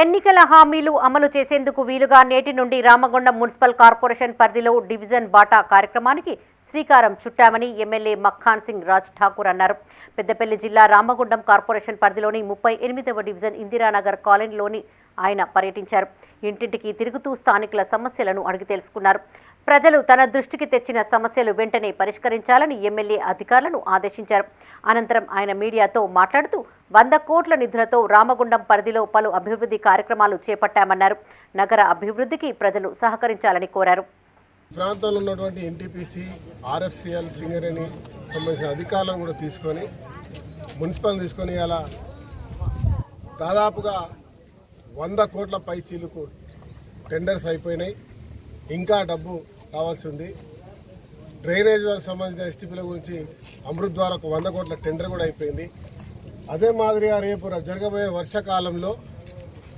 ఎన్నికల హామీలు అమలు చేసేందుకు వీలుగా నేటి నుండి రామగుండం మున్సిపల్ కార్పొరేషన్ పరిధిలో డివిజన్ బాటా కార్యక్రమానికి శ్రీకారం చుట్టామని ఎమ్మెల్యే మక్ఖాన్ సింగ్ రాజ్ ఠాకూర్ అన్నారు. పెద్దపల్లి జిల్లా రామగుండం కార్పొరేషన్ పరిధిలోని ముప్పై ఎనిమిదవ డివిజన్ ఇందిరానగర్ కాలనీలోని ఆయన పర్యటించారు. ఇంటింటికి తిరుగుతూ స్థానికుల సమస్యలను అడిగి తెలుసుకున్నారు. ప్రజలు తన దృష్టికి తెచ్చిన సమస్యలు వెంటనే పరిష్కరించాలని ఎమ్మెల్యే అధికారులను ఆదేశించారు. అనంతరం ఆయన మీడియాతో మాట్లాడుతూ వంద కోట్ల నిధులతో రామగుండం పరిధిలో పలు అభివృద్ధి కార్యక్రమాలు చేపట్టామన్నారు. నగర అభివృద్ధికి ప్రజలు సహకరించాలని కోరారు. ప్రాంతంలో ఉన్నటువంటి ఎన్టీపీసీ ఆర్ఎఫ్సిఎల్ సింగరేణి సంబంధించిన అధికారులను కూడా తీసుకొని మున్సిపల్ తీసుకొని అలా దాదాపుగా వంద కోట్ల పై చీలుకు టెండర్స్ అయిపోయినాయి. ఇంకా డబ్బు కావాల్సి ఉంది. డ్రైనేజ్ వారికి సంబంధించిన ఎస్టీపీల గురించి అమృత్ ద్వారా ఒక వంద కోట్ల టెండర్ కూడా అయిపోయింది. అదే మాదిరిగా రేపు జరగబోయే వర్షాకాలంలో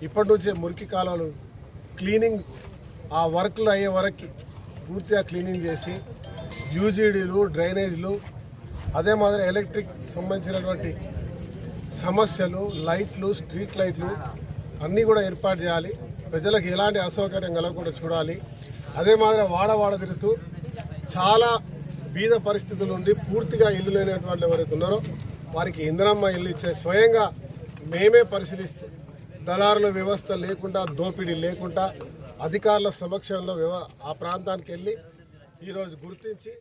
ఇప్పటి నుంచే మురికి కాలువలు క్లీనింగ్ ఆ వర్క్లు అయ్యే వరకు పూర్తిగా క్లీనింగ్ చేసి యూజీడీలు డ్రైనేజ్లు అదే మాదిరి ఎలక్ట్రిక్ సంబంధించినటువంటి సమస్యలు లైట్లు స్ట్రీట్ లైట్లు అన్నీ కూడా ఏర్పాటు చేయాలి. ప్రజలకు ఎలాంటి అసౌకర్యం కలగకుండా చూడాలి. అదే మాదిరి వాడ వాడ తిరుగుతూ చాలా బీద పరిస్థితుల నుండి పూర్తిగా ఇల్లు లేనటువంటి ఎవరైతే ఉన్నారో వారికి ఇంద్రమ్మ ఇల్లు ఇచ్చే స్వయంగా మేమే పరిశీలిస్తూ దళారుల వ్యవస్థ లేకుండా దోపిడీ లేకుండా అధికారుల సమక్షంలో వ్యవ ఆ ప్రాంతానికి వెళ్ళి ఈరోజు గుర్తించి